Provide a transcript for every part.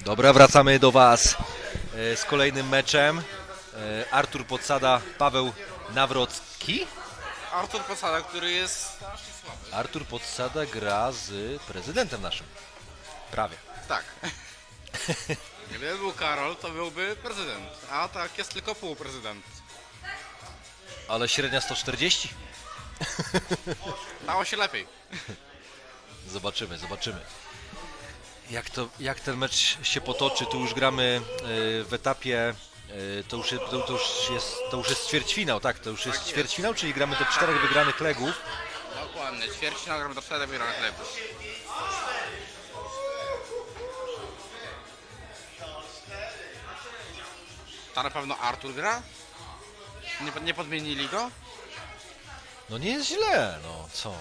Dobra, wracamy do Was e, z kolejnym meczem. E, Artur Podsada, Paweł Nawrocki. Artur Posada, który jest. Artur Podsada gra z prezydentem naszym. Prawie. Tak. Gdyby był Karol, to byłby prezydent. A tak jest tylko półprezydent. Ale średnia 140? Dało się lepiej. Zobaczymy, zobaczymy. Jak, to, jak ten mecz się potoczy, tu już gramy e, w etapie, e, to już, to, to, już jest, to już jest ćwierćfinał, tak? To już jest Tak jest. ćwierćfinał, czyli gramy do czterech wygranych legów. Dokładnie, ćwierć nagram do czterech wygranych leków. To na pewno Artur gra? Nie, nie podmienili go? No nie jest źle, no co?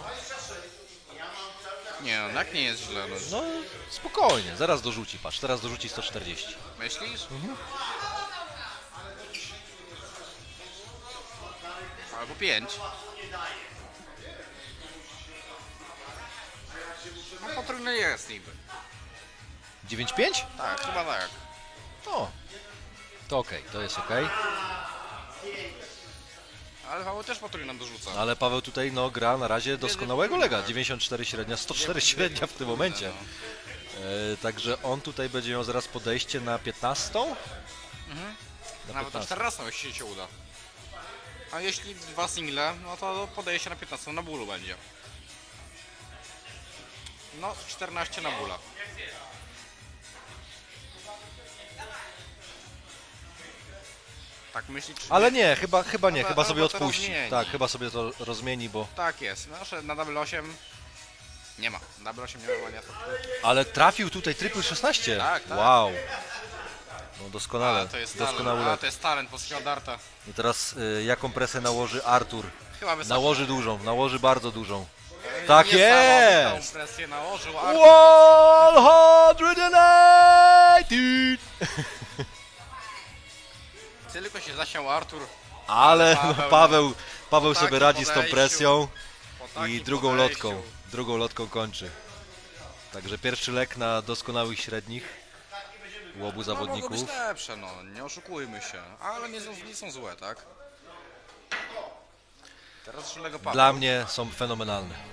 Nie, no jak nie jest źle. No. No spokojnie, zaraz dorzuci, patrz, teraz dorzuci 140. Myślisz? Albo pięć. No potrójny jest niby. 9-5? Tak, chyba tak. O, to okej, to jest okej. Ale Paweł też potrójną dorzuca. Ale Paweł tutaj no, gra na razie doskonałego lega. 94 średnia, 104 średnia w tym momencie. E, także on tutaj będzie miał zaraz podejście na 15. Na Nawet 15. 14 jeśli się uda. A jeśli dwa single, no to podejście na 15 na bólu będzie. No, 14 na bóla. Tak myśli, czy Ale nie, chyba, chyba nie, Albo- chyba sobie albo to odpuści. rozmieni. Tak, chyba sobie to rozmieni, bo... Tak jest. No, że na double 8 nie ma. Double 8 nie ma niestety. Ale trafił tutaj triple 16. Tak, tak. Wow. No doskonale, A, to jest doskonały talent. A, to jest talent polskiego darta. I teraz y, jaką presję nałoży Artur? Chyba wystarczy. Nałoży dużą, nałoży bardzo dużą. Tak Niesamowitą jest! presję nałożył Artur. 190! Tylko się zasiał Artur Ale Paweł, no, no, Paweł, Paweł po sobie radzi z tą podejściu, presją i drugą podejściu. lotką, drugą lotką kończy. Także pierwszy lek na doskonałych średnich u obu No, mogą zawodników. być lepsze, no, nie oszukujmy się. Ale nie są, nie są złe, tak? Teraz. Dla mnie są fenomenalne.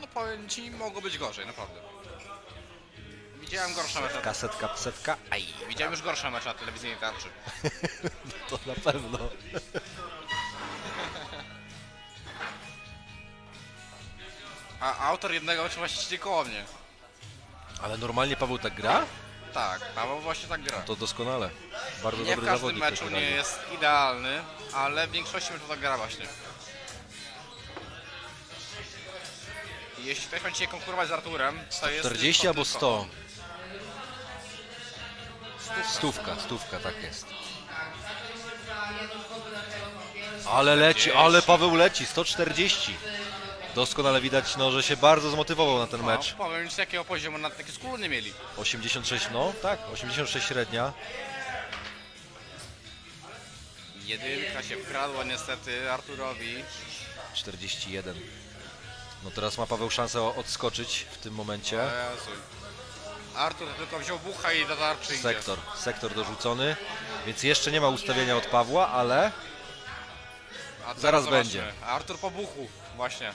No powiem ci, mogło być gorzej, naprawdę. Widziałem gorsze mecze. Kasetka, psetka, aj, Widziałem już gorsze mecze na telewizyjnej tarczy. to na pewno. A autor jednego meczu właśnie siedzi koło mnie. Ale normalnie Paweł tak gra? Tak, Paweł właśnie tak gra. To doskonale. Bardzo Nie w dobry każdym zawodnik. meczu w nie jest idealny, ale w większości meczów tak gra właśnie. Jeśli ktoś ma dzisiaj konkurować z Arturem, to jest 40 tylko albo tylko 100? on. Stówka, stówka, tak jest. Ale leci, ale Paweł leci, 140. Doskonale widać, no, że się bardzo zmotywował na ten No, mecz. powiem ci jakiego poziomu na takie skóry mieli. 86, no tak, 86 średnia. Jedynka się wkradła niestety Arturowi. 41. No teraz ma Paweł szansę o- odskoczyć w tym momencie. Jezu. Artur tylko wziął bucha i do tarczy idzie. Sektor, sektor dorzucony. Więc jeszcze nie ma ustawienia od Pawła, ale A teraz Zaraz zobaczmy. będzie. Artur po buchu, właśnie.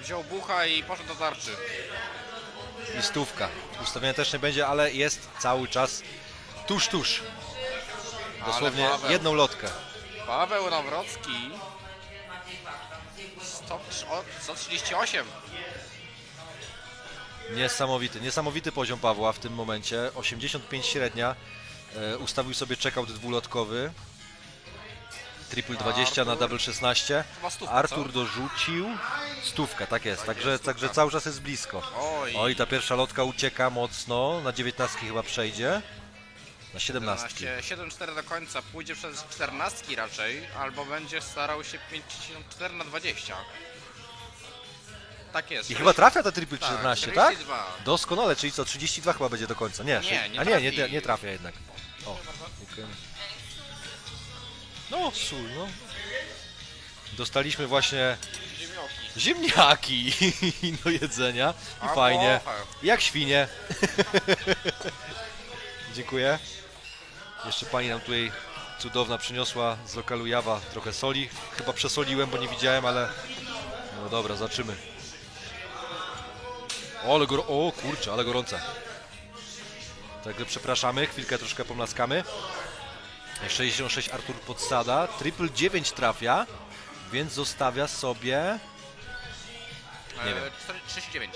Wziął bucha i poszedł do tarczy. i stówka. Ustawienia też nie będzie, ale jest cały czas tuż, tuż. Dosłownie Paweł. jedną lotkę. Paweł Nawrocki. 100, o, 138. Niesamowity, niesamowity poziom Pawła w tym momencie. 85 średnia. E, ustawił sobie checkout dwulotkowy. Triple 20 na Artur. double 16. Chyba stówka, Artur co? dorzucił stówkę, tak jest. Także, jest, także stówka. cały czas jest blisko. Oj. Oj, ta pierwsza lotka ucieka mocno. Na 19 chyba przejdzie. Na 17. 7-4 do końca. Pójdzie przez 14 raczej, albo będzie starał się 54 na 20. Tak jest. I chyba trafia te triple Tak, 14, tak? 42. Doskonale, czyli co, 32 chyba będzie do końca. Nie, Nie, nie a nie, nie, trafi. nie trafia jednak. O, okej. No, sól, no. Dostaliśmy właśnie Ziemioki. ziemniaki do jedzenia. I A fajnie. Jak świnie. Dziękuję. Jeszcze pani nam tutaj cudowna przyniosła z lokalu Jawa trochę soli. Chyba przesoliłem, bo nie widziałem, ale... No dobra, zobaczymy. O, ale gor... o kurczę, ale gorące. Także przepraszamy, chwilkę troszkę pomlaskamy. 66 Artur Podsada, triple 9 trafia, więc zostawia sobie Nie E, wiem. 4 39.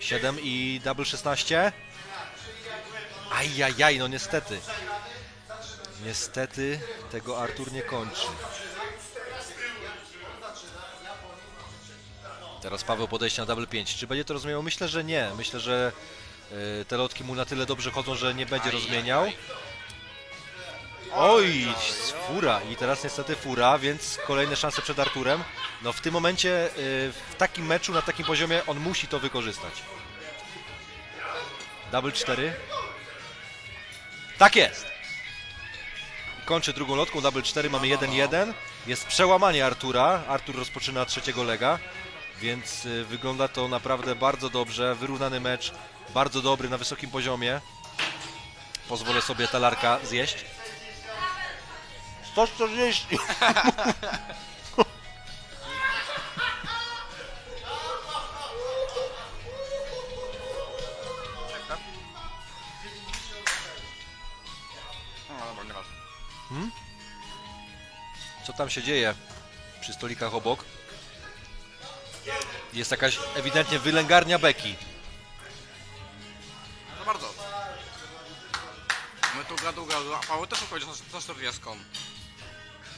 7 i double 16. Ajajaj, no niestety. Niestety tego Artur nie kończy. Teraz Paweł podejście na double 5. Czy będzie to rozmieniał? Myślę, że nie. Myślę, że y, te lotki mu na tyle dobrze chodzą, że nie będzie aj, Oj, fura. I teraz niestety fura, więc kolejne szanse przed Arturem. No w tym momencie, y, w takim meczu, na takim poziomie, on musi to wykorzystać. Double 4. Tak jest! Kończy drugą lotką, double 4, mamy 1-1. Jest przełamanie Artura. Artur rozpoczyna trzeciego lega, więc y, wygląda to naprawdę bardzo dobrze. Wyrównany mecz, bardzo dobry, na wysokim poziomie. Pozwolę sobie talarka zjeść. 140! Czekam. No dobra, nie ważne. Co tam się dzieje przy stolikach obok? Jest jakaś ewidentnie wylęgarnia beki. No bardzo. My tu gadu gadu, a Paweł też powiedział za 40.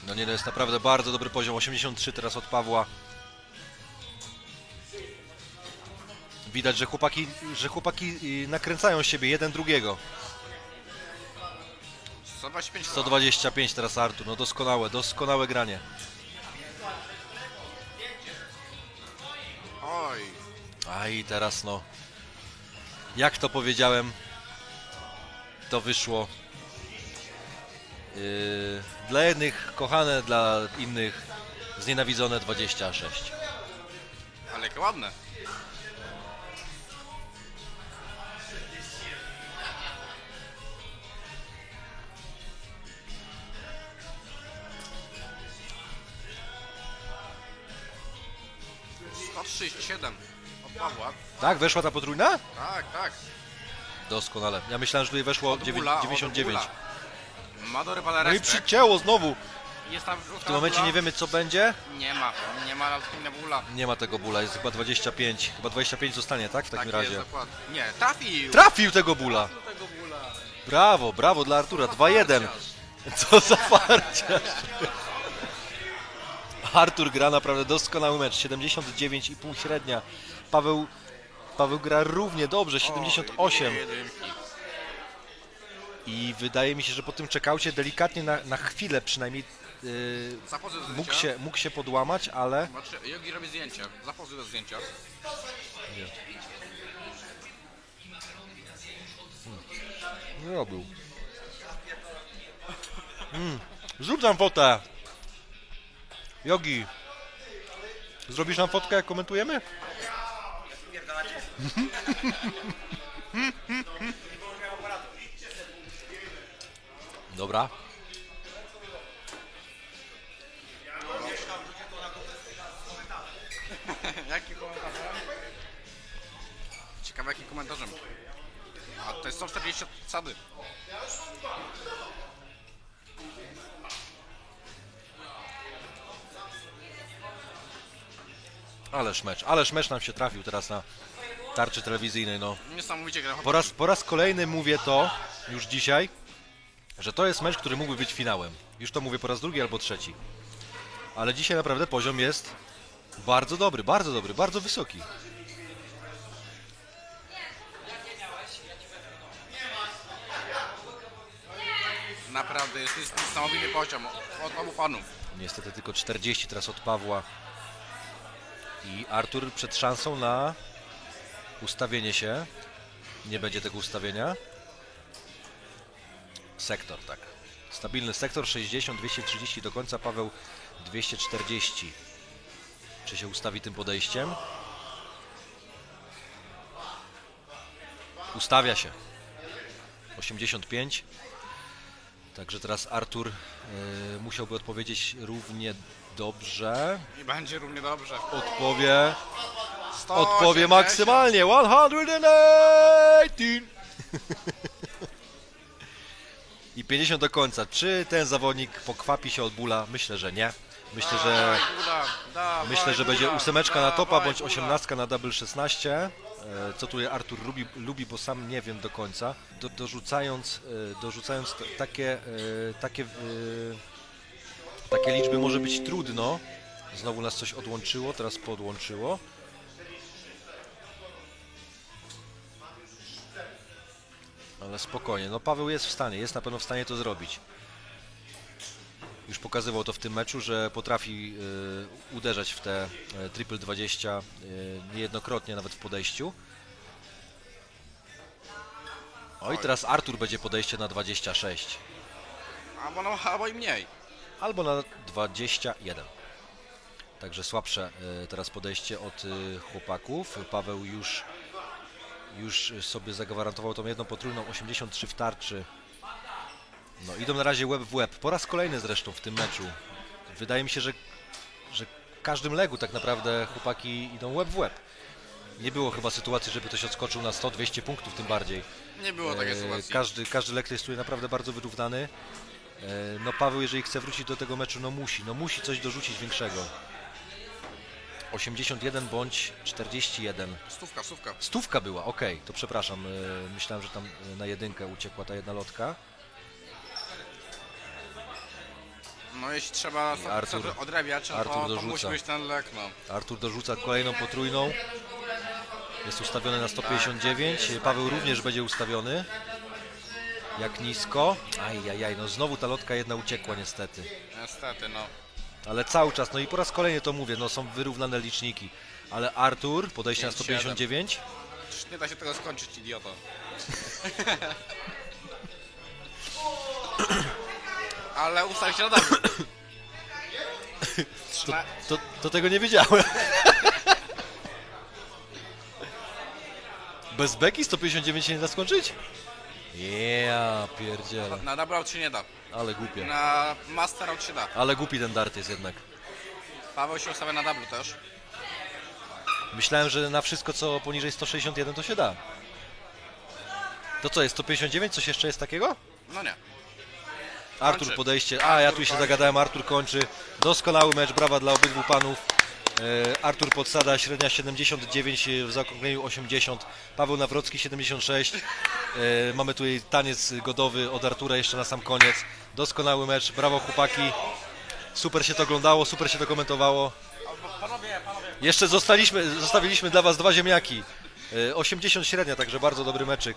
No nie, no jest naprawdę bardzo dobry poziom. 83 teraz od Pawła. Widać, że chłopaki, że chłopaki y, nakręcają siebie jeden drugiego. 125 125 teraz Artur, no doskonałe, doskonałe granie. A i teraz no, jak to powiedziałem, to wyszło. Yy, dla jednych kochane, dla innych znienawidzone 26. Ale jakie ładne. Siedem Pawła. Tak, weszła ta potrójna? Tak, tak. Doskonale. Ja myślałem, że tutaj weszło Od dziewię- Bula, od 99. Bula. No i przycięło znowu. Jest tam W tym momencie nie wiemy co będzie. Nie ma, nie ma na bóla. Nie ma tego bóla, jest chyba 25. Chyba 25 zostanie, tak? W takim tak razie. Jest, dokładnie. Nie, trafił! Trafił tego bóla! Do tego bóla. Brawo, brawo dla Artura. 2-1. Co za farciarz. Artur gra naprawdę doskonały mecz. 79,5 średnia. Paweł, Paweł gra równie dobrze, 78. Oj, jedynki. I wydaje mi się, że po tym czekaucie delikatnie na, na chwilę przynajmniej yy, mógł, się, mógł się podłamać, ale Znaczy, Jogi robi zdjęcie. Zapozuj do zdjęcia. nie robił. Mm, zrób nam fotę. Jogi, zrobisz nam fotkę jak komentujemy? Dobra. Jaki komentarzem? Ciekawe jakim komentarzem. A to jest 140 sady. Ależ mecz, ależ mecz nam się trafił teraz na tarczy telewizyjnej, no. Niesamowicie gra. Po raz, po raz kolejny mówię to, już dzisiaj, że to jest mecz, który mógłby być finałem. Już to mówię po raz drugi albo trzeci. Ale dzisiaj naprawdę poziom jest bardzo dobry, bardzo dobry, bardzo wysoki. Naprawdę jest, niesamowity poziom od obu panów. Niestety tylko 40 teraz od Pawła. I Artur przed szansą na ustawienie się. Nie będzie tego ustawienia. Sektor, tak. Stabilny sektor 60, 230 do końca, Paweł 240. czy się ustawi tym podejściem. Ustawia się. 85. Także teraz Artur e, musiałby odpowiedzieć równie dobrze. I będzie równie dobrze. Odpowie, 180. odpowie maksymalnie 118. I 50 do końca. Czy ten zawodnik pokwapi się od bóla? Myślę, że nie. Myślę, że Myślę, że będzie ósemeczka na topa bądź osiemnastka na double 16. E, Co tutaj Artur lubi, lubi, bo sam nie wiem do końca. Do, dorzucając e, dorzucając takie, e, takie, takie liczby może być trudno. Znowu nas coś odłączyło, teraz podłączyło. Ale spokojnie, no Paweł jest w stanie, jest na pewno w stanie to zrobić. Już pokazywał to w tym meczu, że potrafi y, uderzać w te y, triple 20 y, niejednokrotnie nawet w podejściu. O i teraz Artur będzie podejście na 26 Albo, no, albo i mniej. Albo na 21. Także słabsze y, teraz podejście od y, chłopaków. Paweł już już sobie zagwarantował tą jedną potrójną 83 w tarczy. No idą na razie łeb w łeb. Po raz kolejny zresztą w tym meczu. Wydaje mi się, że, że w każdym legu tak naprawdę chłopaki idą łeb w łeb. Nie było chyba sytuacji, żeby ktoś odskoczył na 100-200 punktów tym bardziej. Nie było takiej E, sytuacji. Każdy, każdy lek jest tutaj naprawdę bardzo wyrównany. E, No Paweł, jeżeli chce wrócić do tego meczu, no musi, no musi coś dorzucić większego. 81 bądź 41. Stówka, stówka. Stówka była, okej, to przepraszam. e, Myślałem, że tam e, na jedynkę uciekła ta jedna lotka. No jeśli trzeba I Artur- odrabiać, no Artur to, to dorzuca. musi być ten lek, no. Artur dorzuca kolejną potrójną. Jest ustawiony na 159. Paweł również będzie ustawiony. Jak nisko. Ajajaj, no znowu ta lotka jedna uciekła niestety. Niestety, no. Ale cały czas, no i po raz kolejny to mówię, no są wyrównane liczniki. Ale Artur, podejście na 5-7. 159. Przecież nie da się tego skończyć, idioto. Ale ustaw się na dawno. Trzyna... To, to tego nie wiedziałem. Bez beki 159 się nie da skończyć? Ja pierdzielę. Na out się nie da. Ale głupie. Na master out się da. Ale głupi ten dart jest jednak. Paweł się ustawia na double też. Myślałem, że na wszystko co poniżej 161 to się da. To co jest 159? Coś jeszcze jest takiego? No nie. Artur Kończy. podejście. A, ja tu się kończy. zagadałem, Artur kończy. Doskonały mecz, brawa dla obydwu panów. E, Artur Podsada, średnia 79, w zaokrągleniu 80. Paweł Nawrocki 76. E, Mamy tutaj taniec godowy od Artura jeszcze na sam koniec. Doskonały mecz, brawo chłopaki. Super się to oglądało, super się to komentowało. Jeszcze zostaliśmy, zostawiliśmy dla Was dwa ziemniaki. E, 80 średnia, także bardzo dobry meczyk.